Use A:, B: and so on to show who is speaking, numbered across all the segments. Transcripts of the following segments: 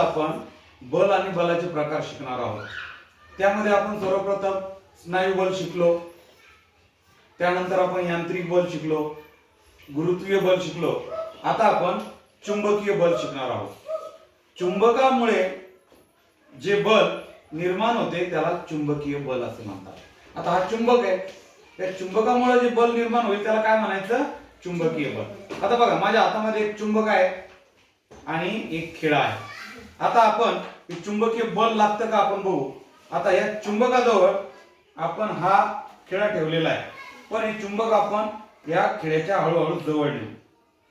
A: आपण बल आणि बलाचे प्रकार शिकणार आहोत. त्यामध्ये आपण सर्वप्रथम स्नायू बल शिकलो. त्यानंतर आपण यांत्रिक बल शिकलो. गुरुत्वीय बल शिकलो. आता आपण चुंबकीय बल शिकणार आहोत. चुंबकामुळे जे बल निर्माण होते त्याला चुंबकीय बल असे म्हणतात. आता हा चुंबक आहे. त्या चुंबकामुळे जे बल निर्माण होईल त्याला काय म्हणायचं? चुंबकीय बल. आता बघा माझ्या हातामध्ये एक चुंबक आहे आणि एक खिळा आहे. आता आपण हे चुंबकीय बल लागतं का आपण बघू. आता या चुंबकाजवळ आपण हा खिळा ठेवलेला आहे. पण हे चुंबक आपण या खिळ्याच्या हळूहळू जवळ नेऊ.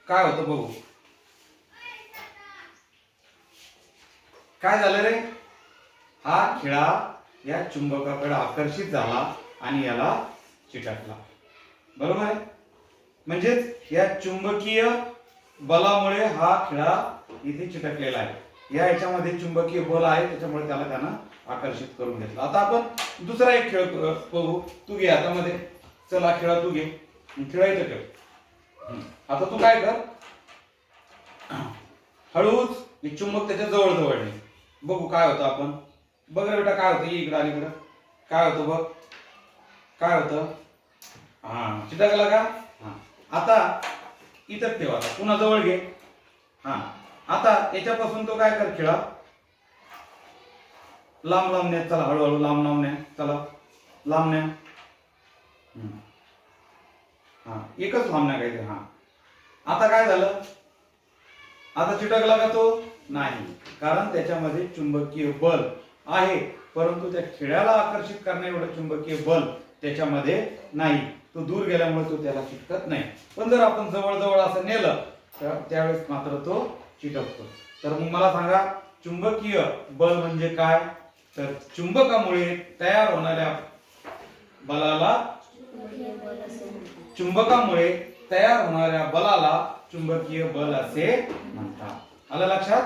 A: काय होतं बघू. काय झालं रे? हा खिळा या चुंबकाकडे आकर्षित झाला आणि याला चिटकला बरोबर आहे? म्हणजेच या चुंबकीय बलामुळे हा खिळा इथे चिटकलेला आहे. या याच्यामध्ये चुंबकीय बल आहे त्याच्यामुळे त्याला त्यानं आकर्षित करून घेतलं. आता आपण दुसरा एक खेळ बघू. तू घे आता मध्ये चला खेळा तू घे. खेळायचं खेळ. आता तू काय कर? हळूच हे चुंबक त्याच्याजवळ जवळ नाही बघू काय होतं आपण. बघ रे बेटा काय होतं? इकडं अलीकडं. काय होतं बघ? काय होतं? हा चिटकला का? हा. आता इथं ठेवा. पुन्हा जवळ घे. हा. आता याच्यापासून तो काय कर खेळा. लांब लांब न्या चला हळूहळू लांब लांब न्या चला. लांब न्या. हा एकच लांब न्या काहीतरी हा. आता काय झालं? आता चिटकला का तो? नाही. कारण त्याच्यामध्ये चुंबकीय बल आहे. परंतु त्या खिळ्याला आकर्षित करण्या एवढं चुंबकीय बल त्याच्यामध्ये नाही. तो दूर गेल्यामुळे तो त्याला चिटकत नाही. पण जर आपण जवळजवळ असं नेलं तर त्यावेळेस मात्र तो चिटकतो. तर मग मला सांगा चुंबकीय बल म्हणजे काय? तर चुंबकामुळे तयार होणाऱ्या बलाला चुंबकामुळे तयार होणाऱ्या बलाला चुंबकीय बल असे म्हणतात. आलं लक्षात?